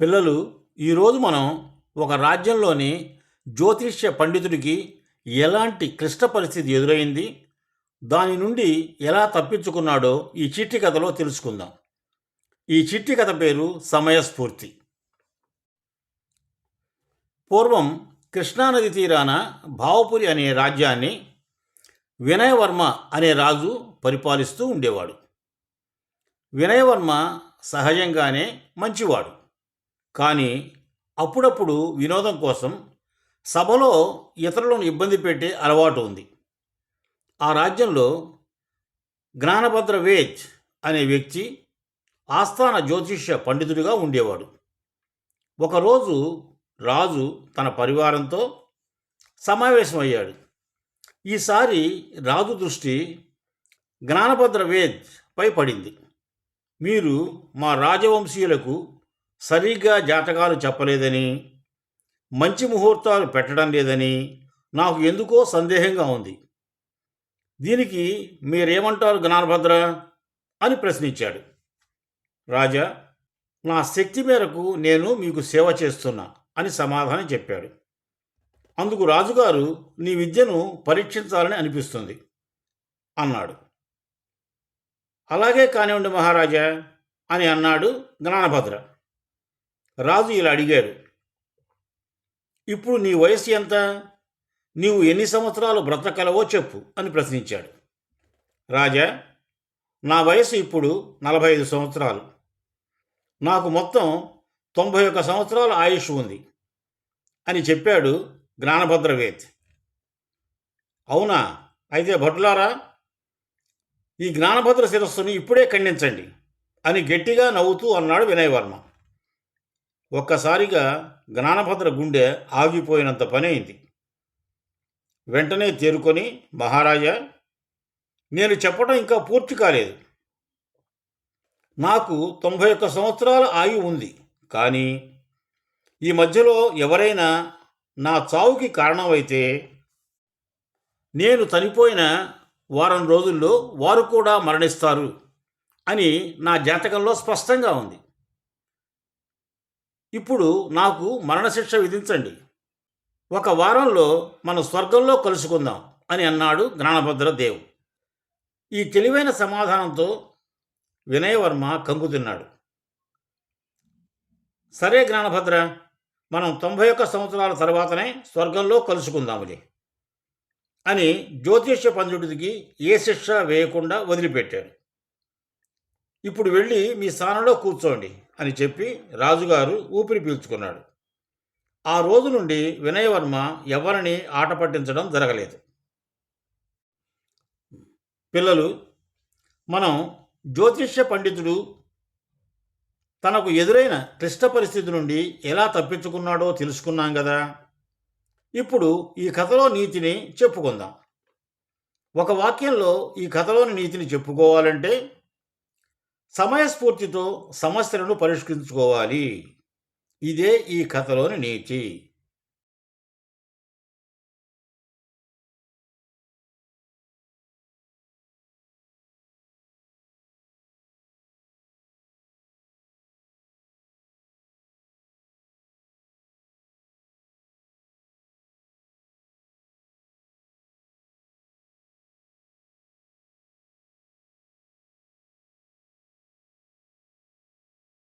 పిల్లలు ఈరోజు మనం ఒక రాజ్యంలోని జ్యోతిష్య పండితుడికి ఎలాంటి క్లిష్ట పరిస్థితి ఎదురైంది దాని నుండి ఎలా తప్పించుకున్నాడో ఈ చిట్టి కథలో తెలుసుకుందాం. ఈ చిట్టి కథ పేరు సమయస్ఫూర్తి. పూర్వం కృష్ణానది తీరాన భావపురి అనే రాజ్యాన్ని వినయవర్మ అనే రాజు పరిపాలిస్తూ ఉండేవాడు. వినయవర్మ సహజంగానే మంచివాడు. కానీ అప్పుడప్పుడు వినోదం కోసం సభలో ఇతరులను ఇబ్బంది పెట్టే అలవాటు ఉంది. ఆ రాజ్యంలో జ్ఞానభద్ర వేజ్ అనే వ్యక్తి ఆస్థాన జ్యోతిష్య పండితుడిగా ఉండేవాడు. ఒకరోజు రాజు తన పరివారంతో సమావేశమయ్యాడు. ఈసారి రాజు దృష్టి జ్ఞానభద్ర వేద్ పై పడింది. మీరు మా రాజవంశీయులకు సరిగ్గా జాతకాలు చెప్పలేదని మంచి ముహూర్తాలు పెట్టడం లేదని నాకు ఎందుకో సందేహంగా ఉంది. దీనికి మీరేమంటారు జ్ఞానభద్ర? అని ప్రశ్నించాడు. రాజా నా శక్తి మేరకు నేను మీకు సేవ చేస్తున్నా అని సమాధానం చెప్పాడు. అందుకు రాజుగారు నీ విద్యను పరీక్షించాలని అనిపిస్తుంది అన్నాడు. అలాగే కానివ్వండి మహారాజా అని అన్నాడు జ్ఞానభద్ర. రాజు ఇలా అడిగాడు ఇప్పుడు నీ వయసు ఎంత? నీవు ఎన్ని సంవత్సరాలు బ్రతకలవో చెప్పు అని ప్రశ్నించాడు. రాజా నా వయసు ఇప్పుడు నలభై ఐదు సంవత్సరాలు. నాకు మొత్తం తొంభై ఒక్క సంవత్సరాల ఆయుష్ ఉంది అని చెప్పాడు జ్ఞానభద్రవేత్ అవునా? అయితే భటులారా ఈ జ్ఞానభద్ర శిరస్సును ఇప్పుడే ఖండించండి అని గట్టిగా నవ్వుతూ అన్నాడు వినయవర్మ. ఒక్కసారిగా జ్ఞానభద్ర గుండె ఆగిపోయినంత పని అయింది వెంటనే తేరుకొని మహారాజా నేను చెప్పడం ఇంకా పూర్తి కాలేదు. నాకు తొంభై ఒక్క సంవత్సరాల ఆయు ఉంది. కానీ ఈ మధ్యలో ఎవరైనా నా చావుకి కారణమైతే నేను చనిపోయిన వారం రోజుల్లో వారు కూడా మరణిస్తారు అని నా జాతకంలో స్పష్టంగా ఉంది. ఇప్పుడు నాకు మరణశిక్ష విధించండి. ఒక వారంలో మన స్వర్గంలో కలుసుకుందాం అని అన్నాడు జ్ఞానభద్ర దేవు. ఈ తెలివైన సమాధానంతో వినయవర్మ కంగుతిన్నాడు. సరే జ్ఞానభద్ర మనం తొంభై ఒక్క సంవత్సరాల తర్వాతనే స్వర్గంలో కలుసుకుందాములే అని జ్యోతిష్య పండితుడికి ఏ శిక్ష వేయకుండా వదిలిపెట్టాడు ఇప్పుడు వెళ్ళి మీ స్థానంలో కూర్చోండి అని చెప్పి రాజుగారు ఊపిరి పీల్చుకున్నాడు. ఆ రోజు నుండి వినయవర్మ ఎవరిని ఆట పట్టించడం జరగలేదు. పిల్లలు మనం జ్యోతిష్య పండితుడు తనకు ఎదురైన క్లిష్ట పరిస్థితి నుండి ఎలా తప్పించుకున్నాడో తెలుసుకున్నాం కదా. ఇప్పుడు ఈ కథలో నీతిని చెప్పుకుందాం. ఒక వాక్యంలో ఈ కథలోని నీతిని చెప్పుకోవాలంటే సమయస్ఫూర్తితో సమస్యలను పరిష్కరించుకోవాలి. ఇదే ఈ కథలోని నీతి.